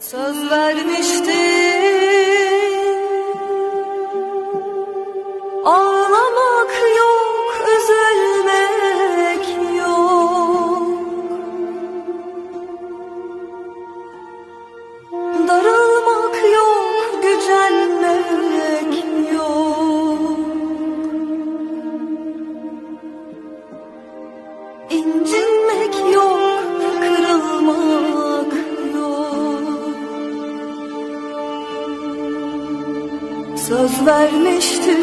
Söz vermiştin Ağlamak Söz vermiştin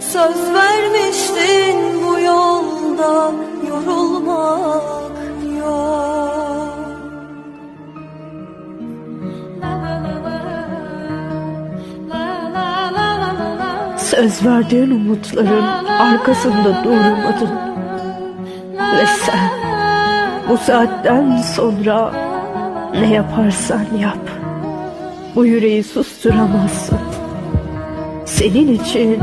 Söz vermiştin bu yolda yorulmak yok Söz verdiğin umutların arkasında durmadın. Ve sen bu saatten sonra ne yaparsan yap. Bu yüreği susturamazsın. Senin için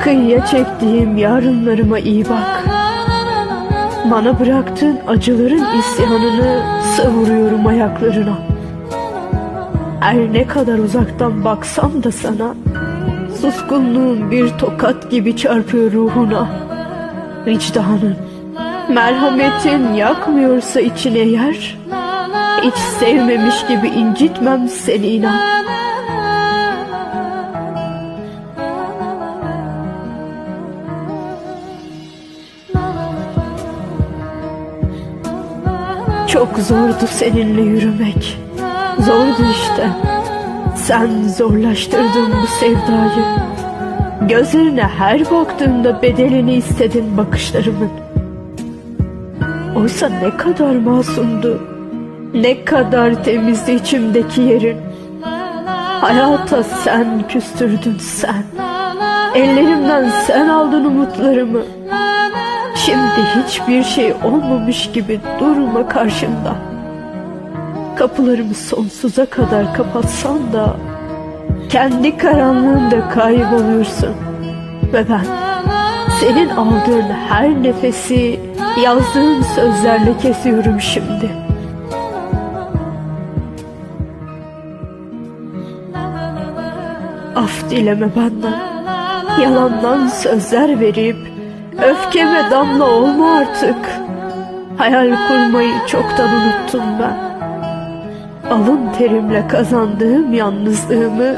kıyıya çektiğim yarınlarıma iyi bak. Bana bıraktığın acıların isyanını savuruyorum ayaklarına. Her ne kadar uzaktan baksam da sana Suskunluğun bir tokat gibi çarpıyor ruhuna Vicdanın Merhametin yakmıyorsa içine yer Hiç sevmemiş gibi incitmem seni inan. Çok zordu seninle yürümek. Zordu işte. Sen zorlaştırdın bu sevdayı. Gözlerine her baktığımda bedelini istedin bakışlarımın. Oysa ne kadar masumdu Ne kadar temizdi içimdeki yerin. Hayata sen küstürdün sen. Ellerimden sen aldın umutlarımı. Şimdi hiçbir şey olmamış gibi durma karşımda. Kapılarımı sonsuza kadar kapatsan da Kendi karanlığında kayboluyorsun. Ve ben senin aldığın her nefesi Yazdığın sözlerle kesiyorum şimdi Af dileme benden. Yalandan sözler verip Öfkeme damla olma artık. Hayal kurmayı çoktan unuttum ben. Alın terimle kazandığım yalnızlığımı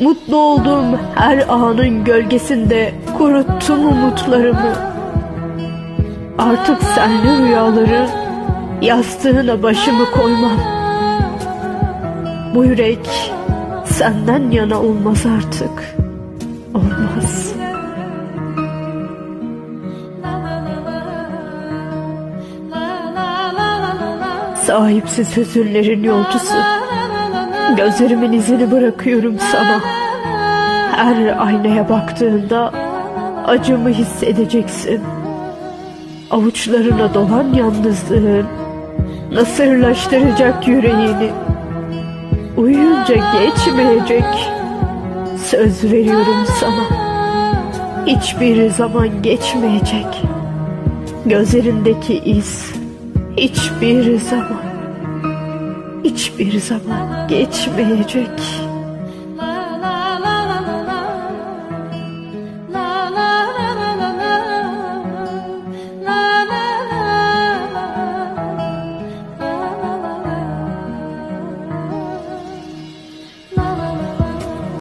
Mutlu olduğum her anın gölgesinde kuruttum umutlarımı. Artık senli rüyaları yastığına başımı koymam. Bu yürek senden yana olmaz artık. Olmaz. Sahipsiz hüzünlerin yolcusu. Gözlerimin izini bırakıyorum sana. Her aynaya baktığında Acımı hissedeceksin. Avuçlarına dolan yalnızlığın Nasırlaştıracak yüreğini Uyuyunca geçmeyecek. Söz veriyorum sana. Hiçbir zaman geçmeyecek. Gözlerindeki iz Hiçbir zaman Hiçbir zaman geçmeyecek